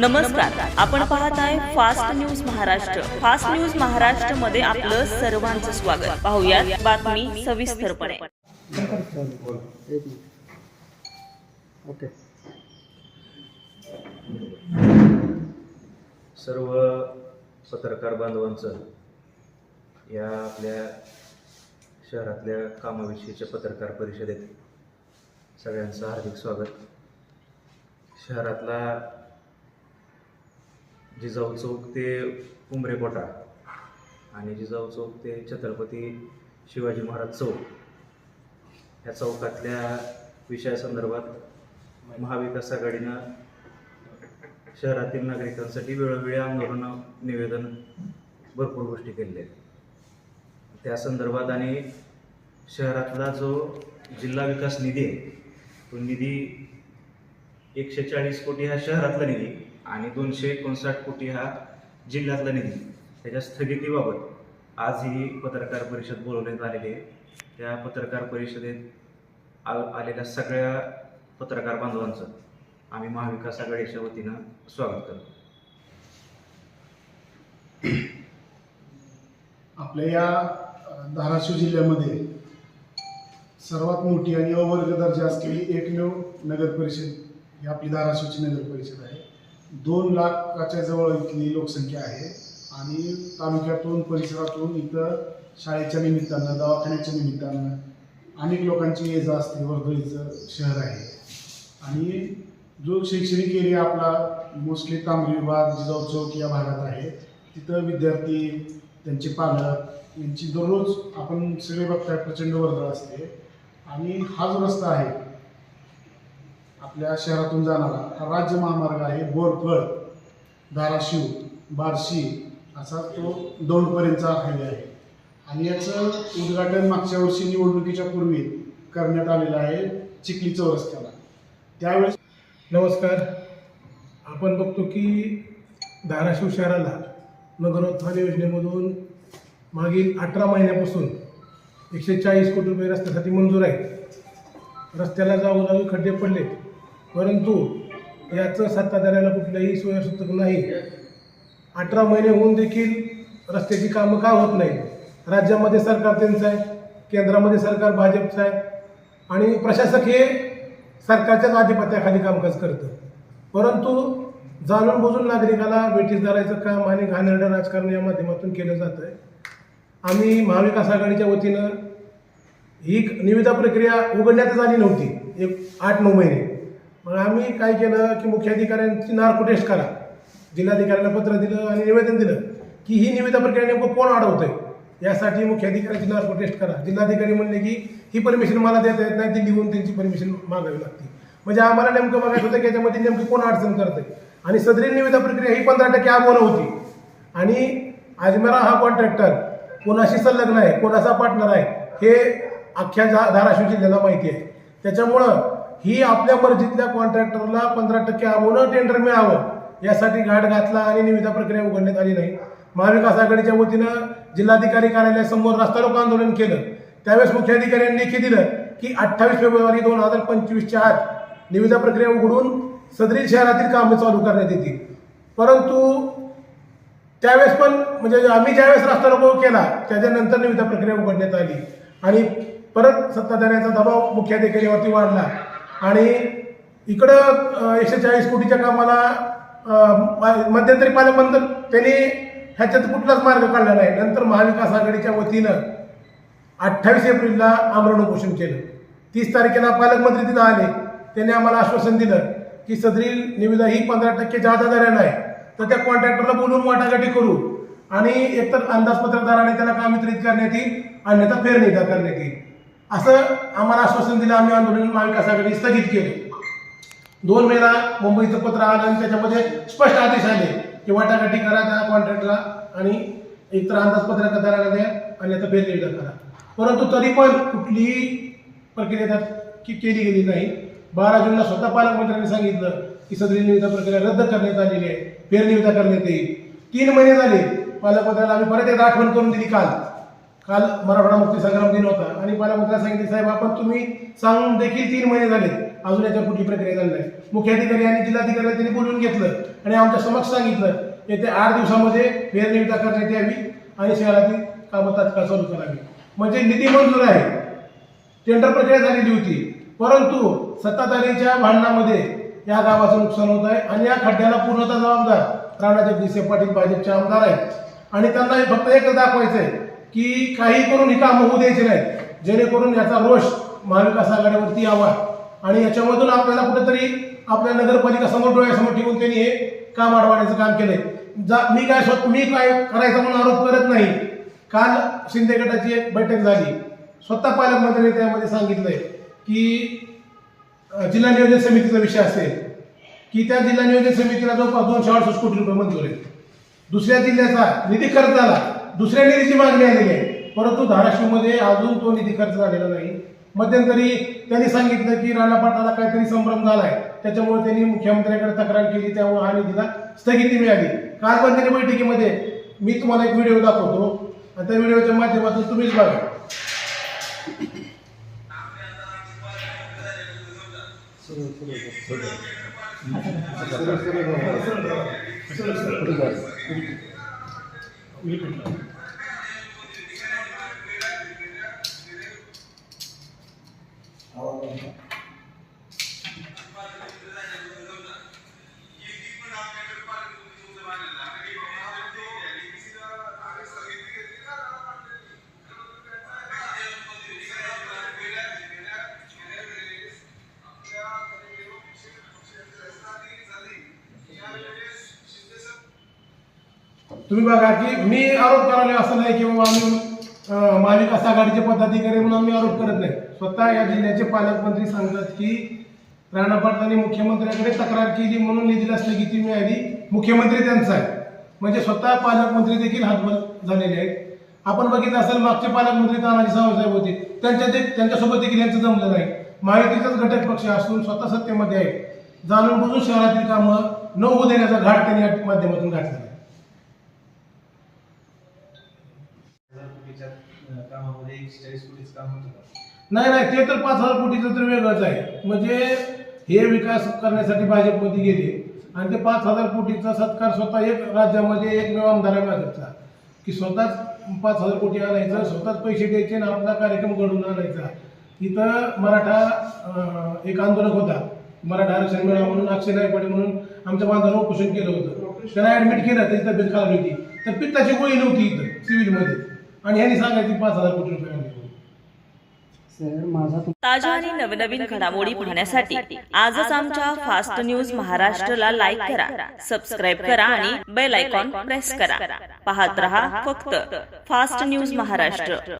नमस्कार. आपण पाहत आहे fast news Maharashtra fast news महाराष्ट्रमध्ये आपलं सर्वांचं स्वागत. पाहूया बातमी सविस्तरपणे. ओके सर्व पत्रकार बांधवांचं या आपल्या शहरातल्या कामाविषयीच्या पत्रकार परिषदेत सगळ्यांचं हार्दिक स्वागत. शहरातला जिजाऊ चौक ते उमरेकोटा आणि जिजाऊ चौक ते छत्रपती शिवाजी महाराज चौक ह्या चौकातल्या विषयासंदर्भात महाविकास आघाडीनं शहरातील नागरिकांसाठी वेळोवेळी आंदोलन निवेदन भरपूर गोष्टी केलेल्या आहेत. त्या संदर्भात आणि शहरातला जो जिल्हा विकास निधी आहे तो निधी एकशे चाळीस कोटी हा शहरातला निधी आणि दोनशे एकोणसाठ कोटी हा जिल्ह्यातला निधी त्याच्या स्थगितीबाबत आज ही पत्रकार परिषद बोलवण्यात आलेली आहे. त्या पत्रकार परिषदेत आ आलेल्या सगळ्या पत्रकार बांधवांचं आम्ही महाविकास आघाडीच्या वतीनं स्वागत करतो. आपल्या या धाराशिव जिल्ह्यामध्ये सर्वात मोठी आणि अवर्ग दर्जा असलेली एकमेव नगर परिषद ही आपली धाराशिवची नगर परिषद आहे. दोन लाखाच्या जवळ इथली लोकसंख्या आहे आणि तालुक्यातून परिसरातून इथं शाळेच्या निमित्तानं दवाखान्याच्या निमित्तानं अनेक लोकांची ये जा असते वर्दळीचं शहर आहे. आणि जो शैक्षणिक एरिया आपला मोस्टली तांबरी विभाग जिजाऊ चौक या भागात आहे तिथं विद्यार्थी त्यांचे पालक यांची दररोज आपण सगळे बघताय प्रचंड वर्दळ असते. आणि हा जो रस्ता आहे आपल्या शहरातून जाणारा राज्य महामार्ग आहे बोरफळ धाराशिव बार्शी असा तो दौंडपर्यंतचा हायवे आहे. आणि याचं उद्घाटन मागच्या वर्षी निवडणुकीच्या पूर्वी करण्यात आलेलं आहे चिखली चौरस्त्याला. त्यावेळेस नमस्कार. आपण बघतो की धाराशिव शहराला नगरोत्थान योजनेमधून मागील अठरा महिन्यापासून एकशे चाळीस कोटी रुपये रस्त्यासाठी मंजूर आहेत. रस्त्याला जाऊन खड्डे पडले परंतु याचं सत्ताधाऱ्याला कुठलंही सोयसूचक नाही. अठरा महिने होऊन देखील रस्त्याची कामं का होत नाही राज्यामध्ये सरकार त्यांचं आहे केंद्रामध्ये सरकार भाजपचं आहे. आणि प्रशासक हे सरकारच्याच आधिपत्याखाली कामकाज करतं. परंतु जाणून बुजून नागरिकाला वेठीस धरायचं काम आणि घाणेरडं राजकारण या माध्यमातून केलं जातं आहे. आम्ही महाविकास आघाडीच्या वतीनं ही निविदा प्रक्रिया उघडण्यातच आली नव्हती एक आठ नऊ महिने. मग आम्ही काय केलं की मुख्याधिकाऱ्यांची नार्को टेस्ट करा. जिल्हाधिकाऱ्यांना पत्र दिलं आणि निवेदन दिलं की ही निविदा प्रक्रिया नेमकं कोण अडवतंय? यासाठी मुख्याधिकाऱ्याची नार्को टेस्ट करा. जिल्हाधिकारी म्हणले की ही परमिशन मला देता येत नाही दिल्लीहून त्यांची परमिशन मागावी लागते. म्हणजे आम्हाला नेमकं बघायचं होतं की याच्यामध्ये नेमकी कोण अडचण करते आणि सदरी निविदा प्रक्रिया ही पंधरा टक्के आगमन होती. आणि अजमेरा हा कॉन्ट्रॅक्टर कोणाशी संलग्न आहे कोणाचा पार्टनर आहे हे अख्ख्या जा धाराशिव जिल्ह्याला माहिती आहे. त्याच्यामुळं ही आपल्या मर्जीतल्या कॉन्ट्रॅक्टरला पंधरा टक्के आगमन टेंडर मिळावं. यासाठी घाट घातला आणि निविदा प्रक्रिया उघडण्यात आली नाही. महाविकास आघाडीच्या वतीनं जिल्हाधिकारी कार्यालयासमोर रस्ता रोको आंदोलन केलं. त्यावेळेस मुख्याधिकाऱ्यांनी लेखी दिलं की अठ्ठावीस फेब्रुवारी दोन हजार पंचवीसच्या आत निविदा प्रक्रिया उघडून सदरील शहरातील कामे चालू करण्यात येतील. परंतु त्यावेळेस पण म्हणजे आम्ही ज्यावेळेस रस्ता रोको केला त्याच्यानंतर निविदा प्रक्रिया उघडण्यात आली. आणि परत सत्ताधाऱ्यांचा दबाव मुख्याधिकाऱ्यावरती वाढला. आणि इकडं एकशे चाळीस कोटीच्या कामाला मध्यंतरी पालकमंत्री त्यांनी ह्याच्यात कुठलाच मार्ग काढला नाही. नंतर महाविकास आघाडीच्या वतीनं अठ्ठावीस एप्रिलला आमरण उपोषण केलं. तीस तारखेला पालकमंत्री तिथं आले. त्यांनी आम्हाला आश्वासन दिलं की सदरील निविदा ही पंधरा टक्के जादा दरानं आहे तर त्या कॉन्ट्रॅक्टरला बोलून वाटाघाटी करू. आणि एकतर अंदाजपत्रकदाराने त्याला काम वितरित करण्यात येईल अन्यथा फेरनिदा करण्यात येईल. असं आम्हाला आश्वासन दिलं आम्ही आंदोलन महाविकास आघाडी स्थगित केलं. दोन मेला मुंबईचं पत्र आलं आणि त्याच्यामध्ये स्पष्ट आदेश आले की वाटाघाटी करा त्या कॉन्ट्रॅक्टला आणि एकतर अंदाजपत्रकदाराला द्या आणि आता फेरनिदा करा. परंतु तरी पण कुठलीही प्रक्रिया त्यात की केली गेली नाही. बारा जूनला स्वतः पालकमंत्र्यांनी सांगितलं की सदरी निविदा प्रक्रिया रद्द करण्यात आलेली आहे फेरनिविदा करण्यात येईल. तीन महिने झाले पालकमंत्र्याला आम्ही परत एकदा आठवण करून दिली काल. काल मराठवाडा मुक्ती संग्राम दिन होता आणि पालकमंत्र्यांना सांगितले साहेब आपण तुम्ही सांगून देखील तीन महिने झाले अजून याच्या कुठली प्रक्रिया झाली नाही. मुख्याधिकारी आणि जिल्हाधिकारी त्यांनी बोलवून घेतलं आणि आमच्या समक्ष सांगितलं येत्या आठ दिवसामध्ये फेरनिविदा करण्यात यावी आणि शहरातील कामं तात्काळ चालू करावी. म्हणजे निधी मंजूर आहे. टेंडर प्रक्रिया झालेली होती. परंतु सत्ताधारीच्या भांडणामध्ये या गावाचं नुकसान होत आहे आणि या खड्ड्याला पूर्णतः जबाबदार राणा पाटील भाजपचे आमदार आहेत. आणि त्यांना फक्त एकच दाखवायचं आहे की काही करून ही कामं होऊ द्यायची नाहीत. जेणेकरून याचा रोष महाविकास आघाडीवरती यावा. आणि याच्यामधून आपल्याला कुठेतरी आपल्या नगरपालिका समोर डोळ्यासमोर ठेवून त्यांनी हे काम अडवण्याचं काम केलंय. जा मी काय स्वत मी काय करायचा म्हणून आरोप करत नाही. काल शिंदे गटाची एक बैठक झाली. स्वतः पालकमंत्र्यांनी त्यामध्ये सांगितलंय की जिल्हा नियोजन समितीचा विषय असेल की त्या जिल्हा नियोजन समितीला जवळपास दोनशे अडुसष्ट कोटी रुपये मंजूर आहेत. दुसऱ्या जिल्ह्याचा निधी खर्च झाला. दुसऱ्या निधीची मागणी आलेली आहे. परंतु धाराशिवमध्ये अजून तो निधी खर्च झालेला नाही. मध्यंतरी त्यांनी सांगितलं की राणा पाटाला काहीतरी संभ्रम झालाय. त्याच्यामुळे त्यांनी मुख्यमंत्र्यांकडे तक्रार केली त्यामुळे हा निधीला स्थगिती मिळाली. काल पण त्यांनी बैठकीमध्ये मी तुम्हाला एक व्हिडिओ दाखवतो. आणि त्या व्हिडिओच्या माध्यमातून तुम्हीच बघा. 没什么 तुम्ही बघा की मी आरोप करायला असं नाही किंवा आम्ही अं, महाविकास आघाडीचे पदाधिकारी म्हणून आम्ही आरोप करत नाही. स्वतः या जिल्ह्याचे पालकमंत्री सांगतात की राणा पाटलांनी मुख्यमंत्र्यांकडे तक्रार केली म्हणून निधीला स्थगिती मिळाली. मुख्यमंत्री त्यांचा आहे. म्हणजे स्वतः पालकमंत्री देखील हातभर झालेले आहेत. आपण बघितलं असेल मागचे पालकमंत्री तानाजी सावंतसाहेब होते. त्यांच्या ते त्यांच्यासोबत देखील यांचं जमलं नाही. महायुतीचाच घटक पक्ष असून स्वतः सत्तेमध्ये आहे. जाणून बुजून शहरातील कामं न होऊ देण्याचा घाट त्यांनी या माध्यमातून गाठला कामामध्ये एकशे चाळीस कोटीचं काम होतं का? नाही नाही ते तर पाच हजार कोटीचं तर वेगळंच आहे. म्हणजे हे विकास करण्यासाठी भाजपमध्ये गेले आणि ते पाच हजार कोटीचा सत्कार स्वतः एक राज्यामध्ये एक आमदार भाजपचा की स्वतःच पाच हजार कोटी आणायचं स्वतःच पैसे द्यायचे आणि आपला कार्यक्रम घडवून आणायचा. इथं मराठा एक आंदोलक होता. मराठा आरक्षण मिळावा म्हणून अक्षय नायकवाडे म्हणून आमच्या बांधवांना उपोषण केलं होतं. त्यांना ऍडमिट केलं त्याची तब्येत खराब होती. तर पित्ताची गोळी नव्हती इथं सिव्हिलमध्ये आणि ह्यांनी सांगायची पाच हजार कोटी रुपये आणले म्हणून. सर माझा ताज्या आणि नवनवीन घडामोडी पाहण्यासाठी आजच आमच्या फास्ट न्यूज महाराष्ट्रला लाईक करा सबस्क्राईब करा आणि बेल आयकॉन प्रेस करा पाहत रहा फक्त फास्ट न्यूज महाराष्ट्र